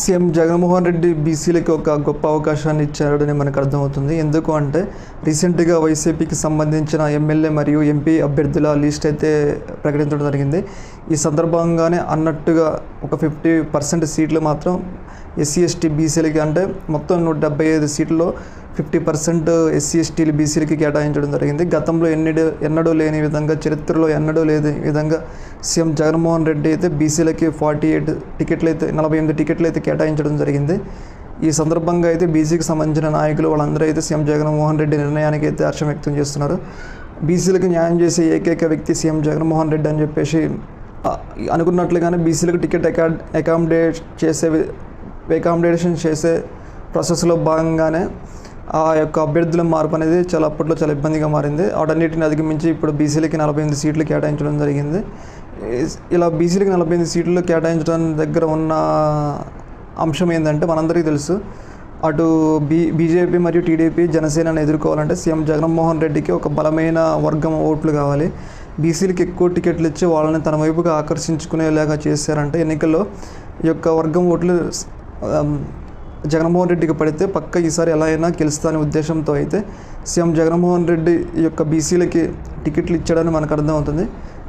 CM Jaganmohan Reddy బీసీలకి ఒక గొప్ప అవకాశాన్ని ఇచ్చారని మనకు అర్థమవుతుంది. ఎందుకు అంటే రీసెంట్గా వైసీపీకి సంబంధించిన ఎమ్మెల్యే మరియు ఎంపీ అభ్యర్థుల లిస్ట్ అయితే ప్రకటించడం జరిగింది. ఈ సందర్భంగానే అన్నట్టుగా ఒక ఫిఫ్టీ పర్సెంట్ సీట్లు మాత్రం ఎస్సీ ఎస్టీ బీసీలకి అంటే మొత్తం నూట డెబ్బై ఐదు సీట్లలో ఫిఫ్టీ పర్సెంట్ ఎస్సీ ఎస్టీలు బీసీలకి కేటాయించడం జరిగింది. గతంలో ఎన్నడూ ఎన్నడూ లేని విధంగా చరిత్రలో ఎన్నడూ లేని విధంగా సీఎం జగన్మోహన్ రెడ్డి అయితే బీసీలకి ఫార్టీ ఎయిట్ టికెట్లు అయితే నలభై ఎనిమిది టికెట్లు అయితే కేటాయించడం జరిగింది. ఈ సందర్భంగా అయితే బీసీకి సంబంధించిన నాయకులు వాళ్ళందరూ అయితే సీఎం జగన్మోహన్ రెడ్డి నిర్ణయానికి అయితే హర్షం వ్యక్తం చేస్తున్నారు. బీసీలకు న్యాయం చేసే ఏకైక వ్యక్తి సీఎం జగన్మోహన్ రెడ్డి అని చెప్పేసి అనుకున్నట్లుగానే బీసీలకు టికెట్ అకా అకామిడేట్ చేసే అకామిడేషన్ చేసే ప్రాసెస్లో భాగంగానే ఆ యొక్క అభ్యర్థుల మార్పు అనేది చాలా అప్పట్లో చాలా ఇబ్బందిగా మారింది. వాటన్నిటిని అధిగమించి ఇప్పుడు బీసీలకి నలభై ఎనిమిది సీట్లు కేటాయించడం జరిగింది. ఇలా బీసీలకి నలభై ఎనిమిది సీట్లు కేటాయించడం దగ్గర ఉన్న అంశం ఏంటంటే మనందరికీ తెలుసు. అటు బీ బీజేపీ మరియు టీడీపీ జనసేనను ఎదుర్కోవాలంటే సీఎం జగన్మోహన్ రెడ్డికి ఒక బలమైన వర్గం ఓట్లు కావాలి. బీసీలకి ఎక్కువ టికెట్లు ఇచ్చి వాళ్ళని తన వైపుగా ఆకర్షించుకునేలాగా చేశారంటే ఎన్నికల్లో ఈ యొక్క వర్గం ఓట్లు జగన్మోహన్ రెడ్డికి పడితే పక్క ఈసారి ఎలా అయినా గెలుస్తానే ఉద్దేశంతో అయితే సీఎం జగన్మోహన్ రెడ్డి యొక్క బీసీలకి టికెట్లు ఇచ్చాడని మనకు అర్థమవుతుంది.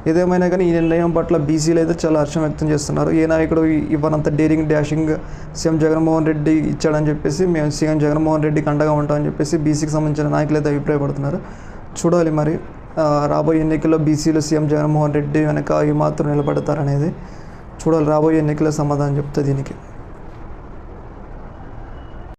ఏదేమైనా కానీ ఈ నిర్ణయం పట్ల బీసీలు అయితే చాలా హర్షం వ్యక్తం చేస్తున్నారు. ఏ నాయకుడు ఇవ్వనంత daring dashing CM Jaganmohan Reddy ఇచ్చాడని చెప్పేసి మేము సీఎం జగన్మోహన్ రెడ్డికి అండగా ఉంటామని చెప్పేసి బీసీకి సంబంధించిన నాయకులు అయితే అభిప్రాయపడుతున్నారు. చూడాలి మరి రాబోయే ఎన్నికల్లో బీసీలు సీఎం జగన్మోహన్ రెడ్డి వెనక ఏమాత్రం నిలబడతారనేది చూడాలి. రాబోయే ఎన్నికల సమాధానం చెప్తే దీనికి.